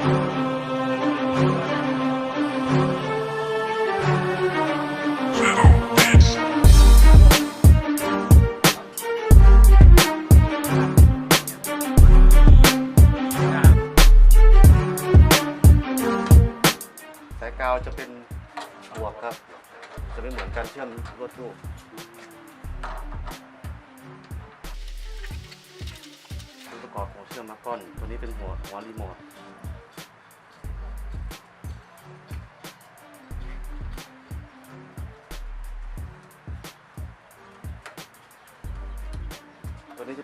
สายกาวจะเป็นบวกครับ จะไม่เหมือนการเชื่อมลวดูประกอบของเชื่อมมาก้อน ตัวนี้เป็นหัวหัวรีโมท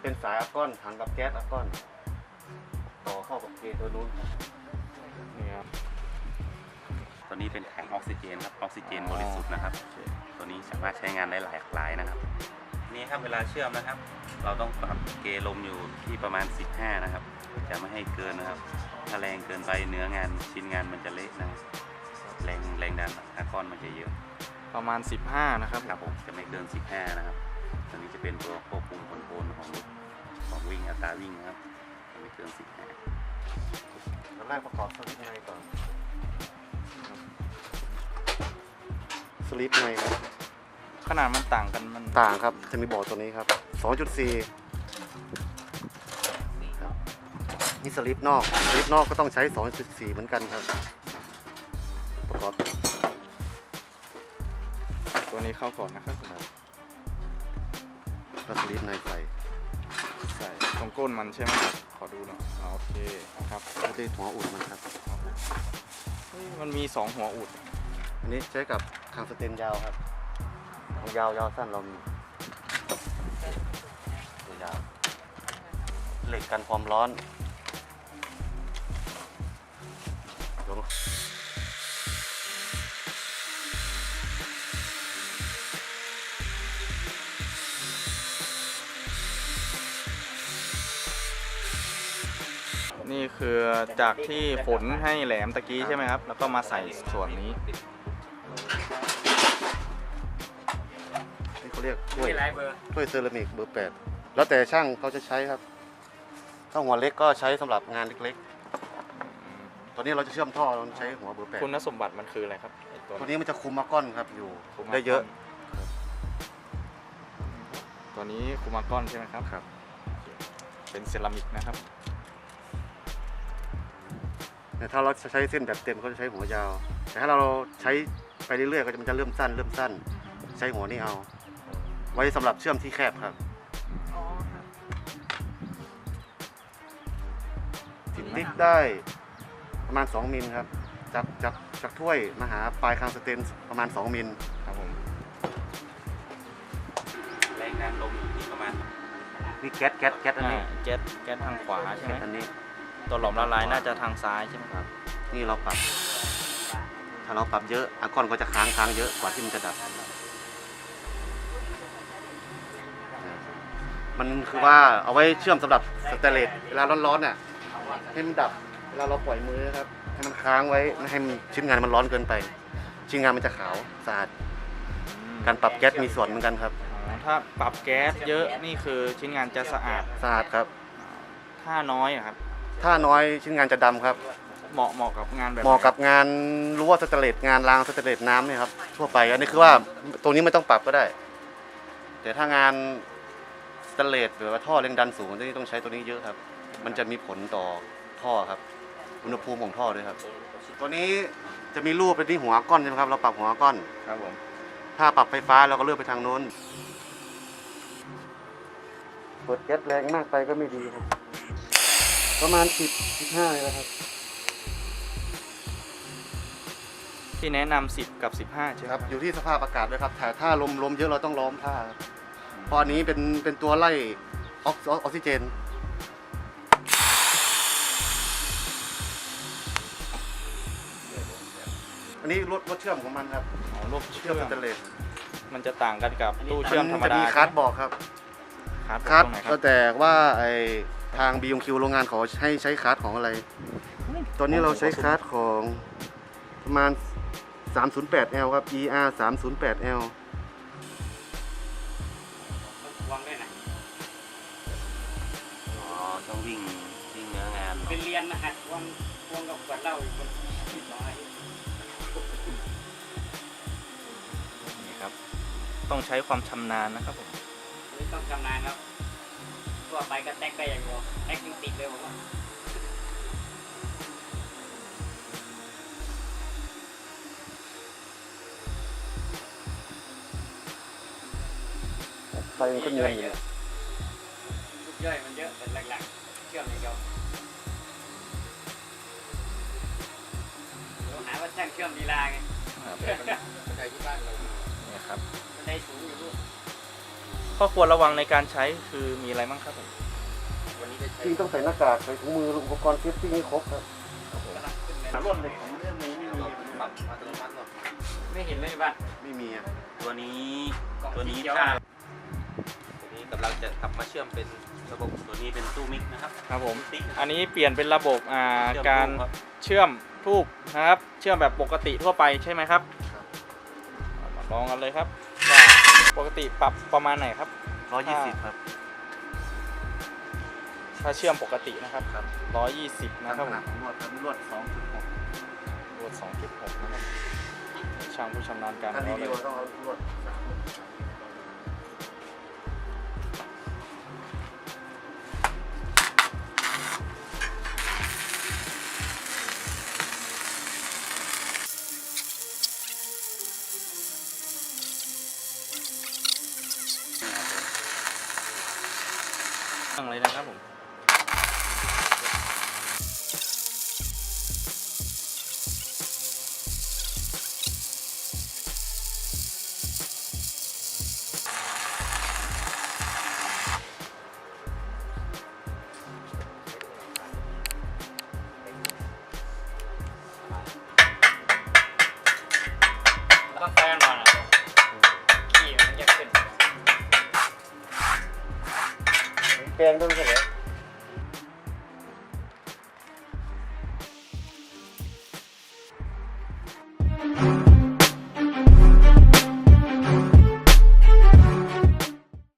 เป็นสายอะก้อนถังกับแก๊สอะก้อน ต่อเข้ากับเกตัวนู้นนี่ครับตัวนี้เป็นถังออกซิเจนครับออกซิเจนบริสุทธิ์นะครับ ตัวนี้สามารถใช้งานได้หลายหลายนะครับ นี่ครับเวลาเชื่อมนะครับ เราต้องปรับเกลมอยู่ที่ประมาณ 15 นะครับ จะไม่ให้เกินนะครับ ถ้าแรงเกินไปเนื้องานชิ้นงานมันจะเละนะครับแรงแรงดันอะก้อนมันจะเยอะ ประมาณ 15 นะครับครับผมจะไม่เกิน 15 นะครับตัวนี้จะเป็นตัวควบคุมคอนโทรลของของ วิ่งอัตราวิ่งนะครับจะไม่เกิน15ตอนแรกประกอบสลิปในก่อนสลิปในครับขนาดมันต่างกันมันต่างครับจะมีบอร์ดตัวนี้ครับ2.4ครับนี่สลิปนอกสลิปนอกก็ต้องใช้ 2.4 เหมือนกันครับ ประกอบ ตัวนี้เข้าก่อนนะครับแล้วสลิปในใส่ ใส่ตรงก้นมันใช่ไหมขอดูหน่อยอ่าโอเคครับแล้วที่หัวอุดมันครับ เฮ้ยมันมี2หัวอุด อันนี้ใช้กับทางสเตนยาวครับของยาวยาวสั้นเรามีตัวยาวเหล็กกันความร้อน นี่คือจากที่ฝนให้แหลมตะกี้ใช่ไหมครับ แล้วก็มาใส่ส่วนนี้นี่เขาเรียกถ้วยถ้วยเซรามิกเบอร์แปดแล้วแต่ช่างเขาจะใช้ครับ ถ้าหัวเล็กก็ใช้สำหรับงานเล็กๆ ตอนนี้เราจะเชื่อมท่อเราใช้หัวเบอร์แปดคุณสมบัติมันคืออะไรครับไอ้ตัวตัวนี้มันจะคุมมาก้อนครับอยู่คุมาได้เยอะ ตัวนี้คูมาก้อนใช่ไหมครับครับ เป็นเซรามิกนะครับ แต่ถ้าเราใช้เส้นแบบเต็มเขาจะใช้หัวยาว แต่ถ้าเราใช้ไปเรื่อยๆก็จะมันจะเริ่มสั้น เริ่มสั้น ใช้หัวนี่เอา ไว้สำหรับเชื่อมที่แคบครับติดติ๊กได้ประมาณ 2 มิลครับจากจากจากถ้วยมาหาปลายคางสเตนประมาณ 2 มิลครับผมแรงดันลมอยู่ที่ประมาณนี่แก๊สแก๊สแก๊สอันอ่านี้แก๊สแก๊สทางขวาใช่ไหม แก๊สอันนี้ ตัวหลอมละลายน่าจะทางซ้ายใช่ไหมครับ นี่เราปรับ ถ้าเราปรับเยอะอะก้อนก็จะค้างค้างเยอะกว่าที่มันจะดับ มันคือว่าเอาไว้เชื่อมสำหรับสเตนเลสเวลาร้อนๆเนี่ยให้มันดับเวลาเราปล่อยมือครับให้มันค้างไว้ไม่ให้มันชิ้นงานมันร้อนเกินไป ชิ้นงานมันจะขาวสะอาดการปรับแก๊สมีส่วนเหมือนกันครับอ๋อถ้าปรับแก๊สเยอะนี่คือชิ้นงานจะสะอาด สะอาดครับ ถ้าน้อยอะครับ ถ้าน้อยชิ้นงานจะดำครับ เหมาะเหมาะกับงานแบบเหมาะกับงานรั้วสเตนเลสงานรางสเตนเลสน้ำเนี่ยครับทั่วไปอันนี้คือว่าตรงนี้ไม่ต้องปรับก็ได้ แต่ถ้างานสเตนเลสหรือว่าท่อแรงดันสูงตัวนี้ต้องใช้ตัวนี้เยอะครับ มันจะมีผลต่อท่อครับ อุณหภูมิของท่อด้วยครับตัวนี้จะมีรูปเป็นที่หัวก้อนใช่ไหมครับเราปรับหัวก้อน ครับผมถ้าปรับไฟฟ้าเราก็เลือกไปทางโน้นเปิดแก๊สแรงมากไปก็ไม่ดีครับ ประมาณ10 15เลยนะครับ ที่แนะนำ10 กับ 15ใช่ไหมครับอยู่ที่สภาพอากาศด้วยครับแต่ถ้าลมลมเยอะเราต้องล้อมผ้าครับเพราะอันนี้เป็นเป็นตัวไล่ออกออกซิเจน อันนี้รถรถเชื่อมของมันครับอ๋อรูปเชื่เชื่ออมมสแตนเลสมันจะต่างกันกับตู้เชื่อมธรรมจะดามีคัสบอกครับคัสคัสตรงไหนคก็รับแต่ว่าไอ ทาง BMQ โรงงานเขาให้ใช้คัสของอะไร ตอนนี้เราใช้คัสของประมาณ 308L ครับ ER 308L วางได้นะอ๋อต้องวิ่งวิ่งเนื้องานเป็นเรียนนะฮะวางวางกับขวดเหล้าอยู่บนที่น้อยนี่ครับ ต้องใช้ความชำนาญนะครับผมไม่ต้องชำนาญครับ ต่อไปก็แท็กไปอย่างงี้วแท็กยิงติดเลยผมว่าไคมัป็นคนเยอะอยู่ลูกย่อยมันเยอะแต่หลักๆเชื่อมอย่งเดียวเรหาว่าช่างเชื่อมลีลาไง ครับ บันี่บ้านเราเนี่ยครับ มันได้สูงอยู่ ข้อควรระวังในการใช้คือมีอะไรบ้างครับผมวันนี้ได้ใช้จริงต้องใส่หน้ากากใส่ถุงมืออุปกรณ์เซฟตี้ให้ครบครับกำลังขึ้นเลยรวดเลยของเรื่องนี้ไม่มีปรับอัตโนมัติหรอกไม่เห็นเลยบ้านไม่มีอะตัวนี้กล่องตัวนี้สีเขียวถ้าอะตัวนี้กำลังจะทำมาเชื่อมเป็นระบบตัวนี้เป็นตู้มิกนะครับครับผมติ๊กะครับอันนี้เปลี่ยนเป็นระบบอ่าเชื่อมการตู้ครับเชื่อมทูบนะครับ เชื่อมแบบปกติทั่วไปใช่ไหมครับเอามาลองกันเลยครับว่า ปกติปรับประมาณไหนครับ ร้อยยี่สิบครับ ถ้าเชื่อมปกตินะครับครับ ร้อยยี่สิบนะตามครัขบนาดของลวดครับลวดสองจุดหกรวดสองจุดหกนะครับช่างผู้ชำนาญการถ้าของรีเราเลวิวย ต้องเอาลวดสาม เลยนะครับผม ขี้มั